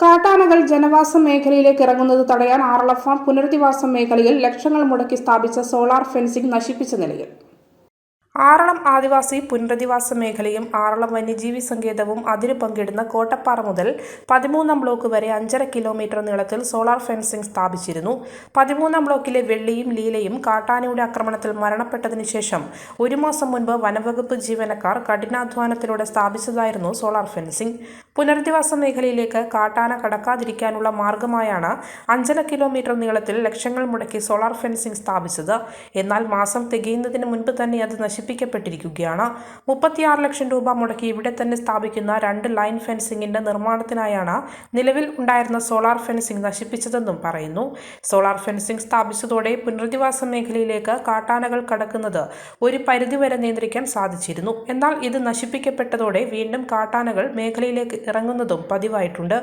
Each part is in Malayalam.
കാട്ടാനകൾ ജനവാസ മേഖലയിലേക്ക് ഇറങ്ങുന്നത് തടയാൻ ആറളഫാം പുനരധിവാസ മേഖലയിൽ ലക്ഷങ്ങൾ മുടക്കി സ്ഥാപിച്ച സോളാർ ഫെൻസിംഗ് നശിപ്പിച്ച നിലയിൽ ആറളം ആദിവാസി പുനരധിവാസ മേഖലയും ആറളം വന്യജീവി സങ്കേതവും അതിര് പങ്കിടുന്ന കോട്ടപ്പാറ മുതൽ പതിമൂന്നാം ബ്ലോക്ക് വരെ അഞ്ചര കിലോമീറ്റർ നീളത്തിൽ സോളാർ ഫെൻസിംഗ് സ്ഥാപിച്ചിരുന്നു. പതിമൂന്നാം ബ്ലോക്കിലെ വെള്ളിയും ലീലയും കാട്ടാനയുടെ ആക്രമണത്തിൽ മരണപ്പെട്ടതിനു ശേഷം ഒരു മാസം മുൻപ് വനവകുപ്പ് ജീവനക്കാർ കഠിനാധ്വാനത്തിലൂടെ സ്ഥാപിച്ചതായിരുന്നു സോളാർ ഫെൻസിംഗ്. പുനരധിവാസ മേഖലയിലേക്ക് കാട്ടാന കടക്കാതിരിക്കാനുള്ള മാർഗമായാണ് അഞ്ചര കിലോമീറ്റർ നീളത്തിൽ ലക്ഷങ്ങൾ മുടക്കി സോളാർ ഫെൻസിംഗ് സ്ഥാപിച്ചത്. എന്നാൽ മാസം തികയുന്നതിന് മുൻപ് തന്നെ അത് നശിപ്പിക്കപ്പെട്ടിരിക്കുകയാണ് മുപ്പത്തിയാറ് ലക്ഷം രൂപ മുടക്കി ഇവിടെ തന്നെ സ്ഥാപിക്കുന്ന രണ്ട് ലൈൻ ഫെൻസിംഗിന്റെ നിർമ്മാണത്തിനായാണ് നിലവിൽ ഉണ്ടായിരുന്ന സോളാർ ഫെൻസിംഗ് നശിപ്പിച്ചതെന്നും പറയുന്നു. സോളാർ ഫെൻസിംഗ് സ്ഥാപിച്ചതോടെ പുനരധിവാസ മേഖലയിലേക്ക് കാട്ടാനകൾ കടക്കുന്നത് ഒരു പരിധിവരെ നിയന്ത്രിക്കാൻ സാധിച്ചിരുന്നു. എന്നാൽ ഇത് നശിപ്പിക്കപ്പെട്ടതോടെ വീണ്ടും കാട്ടാനകൾ മേഖലയിലേക്ക് ഇറങ്ങുന്നതും പതിവായിട്ടുണ്ട്.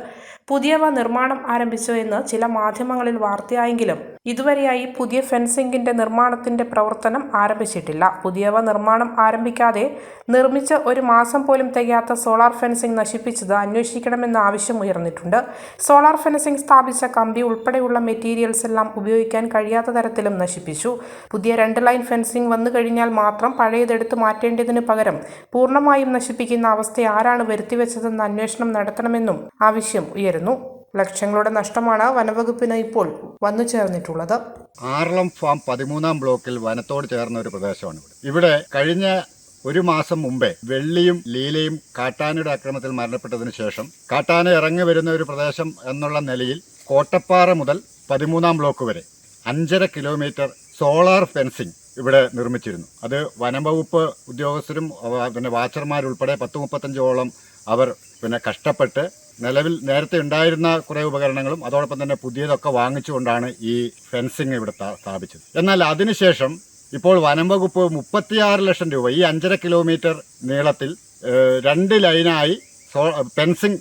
പുതിയവ നിർമ്മാണം ആരംഭിച്ചു എന്ന് ചില മാധ്യമങ്ങളിൽ വാർത്തയായെങ്കിലും ഇതുവരെയായി പുതിയ ഫെൻസിംഗിന്റെ നിർമ്മാണത്തിന്റെ പ്രവർത്തനം ആരംഭിച്ചിട്ടില്ല. പുതിയവ നിർമ്മാണം ആരംഭിക്കാതെ നിർമ്മിച്ച ഒരു മാസം പോലും തികയാത്ത സോളാർ ഫെൻസിംഗ് നശിപ്പിച്ചത് അന്വേഷിക്കണമെന്ന ആവശ്യം ഉയർന്നിട്ടുണ്ട്. സോളാർ ഫെൻസിംഗ് സ്ഥാപിച്ച കമ്പി ഉൾപ്പെടെയുള്ള മെറ്റീരിയൽസ് എല്ലാം ഉപയോഗിക്കാൻ കഴിയാത്ത തരത്തിലും നശിപ്പിച്ചു. പുതിയ രണ്ട് ലൈൻ ഫെൻസിംഗ് വന്നു കഴിഞ്ഞാൽ മാത്രം പഴയതെടുത്ത് മാറ്റേണ്ടതിന് പകരം പൂർണമായും നശിപ്പിക്കുന്ന അവസ്ഥ ആരാണ് വരുത്തിവെച്ചതെന്ന് അന്വേഷണം നടത്തണമെന്നും ആവശ്യം ഉയരുന്നു. ലക്ഷങ്ങളുടെ നഷ്ടമാണ് വനവകുപ്പിന് ഇപ്പോൾ വന്നു ചേർന്നിട്ടുള്ളത്. ആറളം ഫാം പതിമൂന്നാം ബ്ലോക്കിൽ വനത്തോട് ചേർന്ന ഒരു പ്രദേശമാണ് ഇവിടെ. കഴിഞ്ഞ ഒരു മാസം മുമ്പേ വെള്ളിയും ലീലയും കാട്ടാനയുടെ അക്രമത്തിൽ മരണപ്പെട്ടതിന് ശേഷം കാട്ടാന ഇറങ്ങി വരുന്ന ഒരു പ്രദേശം എന്നുള്ള നിലയിൽ കോട്ടപ്പാറ മുതൽ പതിമൂന്നാം ബ്ലോക്ക് വരെ അഞ്ചര കിലോമീറ്റർ സോളാർ ഫെൻസിംഗ് ഇവിടെ നിർമ്മിച്ചിരുന്നു. അത് വനംവകുപ്പ് ഉദ്യോഗസ്ഥരും പിന്നെ വാച്ചർമാരുൾപ്പെടെ പത്ത് മുപ്പത്തഞ്ചോളം അവർ പിന്നെ കഷ്ടപ്പെട്ട് നിലവിൽ നേരത്തെ ഉണ്ടായിരുന്ന കുറേ ഉപകരണങ്ങളും അതോടൊപ്പം തന്നെ പുതിയതൊക്കെ വാങ്ങിച്ചുകൊണ്ടാണ് ഈ ഫെൻസിങ് ഇവിടെ സ്ഥാപിച്ചത്. എന്നാൽ അതിനുശേഷം ഇപ്പോൾ വനം വകുപ്പ് മുപ്പത്തിയാറ് ലക്ഷം രൂപ ഈ അഞ്ചര കിലോമീറ്റർ നീളത്തിൽ രണ്ട് ലൈനായി സോ ഫെൻസിങ്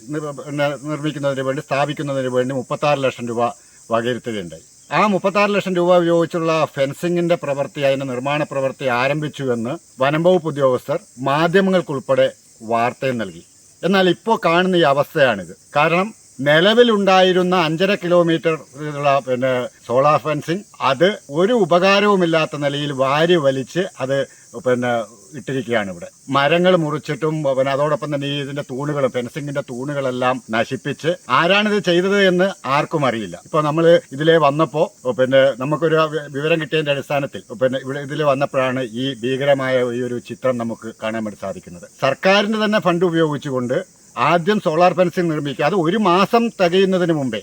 നിർമ്മിക്കുന്നതിന് വേണ്ടി സ്ഥാപിക്കുന്നതിന് വേണ്ടി മുപ്പത്താറ് ലക്ഷം രൂപ വകയിരുത്തുകയുണ്ടായി. ആ മുപ്പത്താറ് ലക്ഷം രൂപ ഉപയോഗിച്ചുള്ള ഫെൻസിങ്ങിന്റെ പ്രവൃത്തി അതിന്റെ നിർമ്മാണ പ്രവൃത്തി ആരംഭിച്ചു എന്ന് വനം വകുപ്പ് ഉദ്യോഗസ്ഥർ മാധ്യമങ്ങൾക്കുൾപ്പെടെ വാർത്തയും നൽകി. എന്നാൽ ഇപ്പോൾ കാണുന്ന ഈ അവസ്ഥയാണിത്. കാരണം നിലവിലുണ്ടായിരുന്ന അഞ്ചര കിലോമീറ്റർ ഉള്ള പിന്നെ സോളാർ ഫെൻസിങ് അത് ഒരു ഉപകാരവുമില്ലാത്ത നിലയിൽ വാരി വലിച്ച് അത് പിന്നെ ഇട്ടിരിക്കുകയാണ് ഇവിടെ. മരങ്ങൾ മുറിച്ചിട്ടും പിന്നെ അതോടൊപ്പം തന്നെ ഈ ഇതിന്റെ തൂണുകൾ ഫെൻസിങ്ങിന്റെ തൂണുകളെല്ലാം നശിപ്പിച്ച് ആരാണിത് ചെയ്തത് എന്ന് ആർക്കും അറിയില്ല. ഇപ്പൊ നമ്മൾ ഇതിലെ വന്നപ്പോ പിന്നെ നമുക്കൊരു വിവരം കിട്ടിയതിന്റെ അടിസ്ഥാനത്തിൽ പിന്നെ ഇവിടെ ഇതിൽ വന്നപ്പോഴാണ് ഈ ഭീകരമായ ഈ ഒരു ചിത്രം നമുക്ക് കാണാൻ വേണ്ടി സാധിക്കുന്നത്. സർക്കാരിന്റെ തന്നെ ഫണ്ട് ഉപയോഗിച്ചുകൊണ്ട് ആദ്യം സോളാർ ഫെൻസിങ് നിർമ്മിക്കുക. അത് ഒരു മാസം തികയുന്നതിന് മുമ്പേ.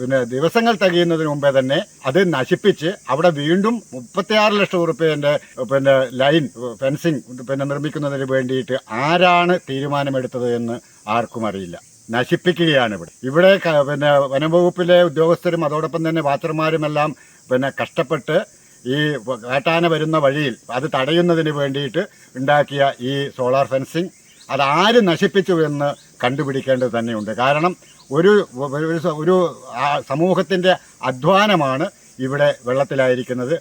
പിന്നെ ദിവസങ്ങൾ തികയുന്നതിന് മുമ്പേ തന്നെ അത് നശിപ്പിച്ച് അവിടെ വീണ്ടും മുപ്പത്തിയാറ് ലക്ഷം ഉറുപ്പ്യന്റെ പിന്നെ ലൈൻ ഫെൻസിങ് പിന്നെ നിർമ്മിക്കുന്നതിന് വേണ്ടിയിട്ട് ആരാണ് തീരുമാനമെടുത്തത് എന്ന് ആർക്കും അറിയില്ല. നശിപ്പിക്കുകയാണ് ഇവിടെ. ഇവിടെ പിന്നെ വനംവകുപ്പിലെ ഉദ്യോഗസ്ഥരും അതോടൊപ്പം തന്നെ വാച്ചർമാരുമെല്ലാം പിന്നെ കഷ്ടപ്പെട്ട് ഈ കാട്ടാന വരുന്ന വഴിയിൽ അത് തടയുന്നതിന് വേണ്ടിയിട്ട് ഉണ്ടാക്കിയ ഈ സോളാർ ഫെൻസിങ് അത് ആര് നശിപ്പിച്ചു എന്ന് കണ്ടുപിടിക്കേണ്ടത് തന്നെയുണ്ട്. കാരണം ഒരു ഒരു സമൂഹത്തിന്റെ അധ്വാനമാണ് ഇവിടെ വെള്ളത്തിലായിരിക്കുന്നത്.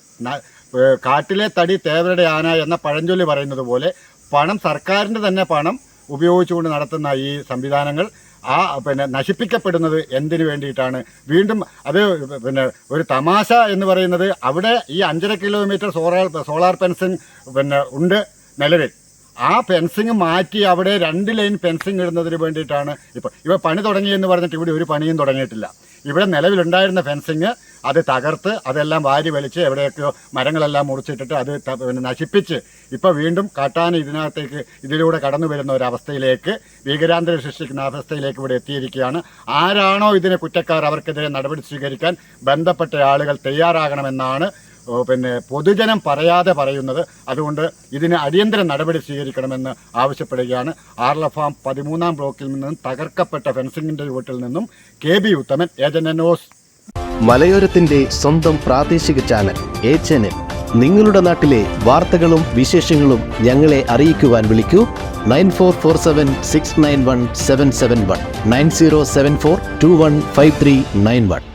കാട്ടിലെ തടി തേവരുടെ ആന എന്ന പഴഞ്ചൊല്ലി പറയുന്നത് പോലെ പണം സർക്കാരിന്റെ തന്നെ പണം ഉപയോഗിച്ചുകൊണ്ട് നടത്തുന്ന ഈ സംവിധാനങ്ങൾ ആ പിന്നെ നശിപ്പിക്കപ്പെടുന്നത് എന്തിനു വേണ്ടിയിട്ടാണ്? വീണ്ടും അത് പിന്നെ ഒരു തമാശ എന്ന് പറയുന്നത് അവിടെ ഈ അഞ്ചര കിലോമീറ്റർ സോളാർ സോളാർ ഫെൻസിങ് പിന്നെ ഉണ്ട് നിലവിൽ. ആ പെൻസിങ് മാറ്റി അവിടെ രണ്ട് ലൈൻ ഫെൻസിങ് ഇടുന്നതിന് വേണ്ടിയിട്ടാണ് ഇപ്പോൾ ഇവ പണി തുടങ്ങി എന്ന് പറഞ്ഞിട്ട് ഇവിടെ ഒരു പണിയും തുടങ്ങിയിട്ടില്ല. ഇവിടെ നിലവിലുണ്ടായിരുന്ന ഫെൻസിങ് അത് തകർത്ത് അതെല്ലാം വാരി വലിച്ച് എവിടെയൊക്കെയോ മരങ്ങളെല്ലാം മുറിച്ചിട്ടിട്ട് അത് പിന്നെ നശിപ്പിച്ച് ഇപ്പോൾ വീണ്ടും കാട്ടാൻ ഇതിനകത്തേക്ക് ഇതിലൂടെ കടന്നു വരുന്ന ഒരവസ്ഥയിലേക്ക് ഭീകരാന്തരം സൃഷ്ടിക്കുന്ന അവസ്ഥയിലേക്ക് ഇവിടെ എത്തിയിരിക്കുകയാണ്. ആരാണോ ഇതിനെ കുറ്റക്കാർ അവർക്കെതിരെ നടപടി സ്വീകരിക്കാൻ ബന്ധപ്പെട്ട ആളുകൾ തയ്യാറാകണമെന്നാണ് പിന്നെ പൊതുജനം പറയാതെ പറയുന്നത് അതുകൊണ്ട് ഇതിന് അടിയന്തര നടപടി സ്വീകരിക്കണമെന്ന് ആവശ്യപ്പെടുകയാണ്. ആർലഫാം പതിമൂന്നാം ബ്ലോക്കിൽ നിന്നും തകർക്കപ്പെട്ട ഫെൻസിംഗിന്റെ വീട്ടിൽ നിന്നും K B Uthaman agent news മലയോരത്തിന്റെ സ്വന്തം പ്രാദേശിക ചാനൽ എ ചാനൽ. നിങ്ങളുടെ നാട്ടിലെ വാർത്തകളും വിശേഷങ്ങളും ഞങ്ങളെ അറിയിക്കുവാൻ വിളിക്കൂ. Nine four four seven six nine one seven seven one. Nine zero seven four two one five three nine one.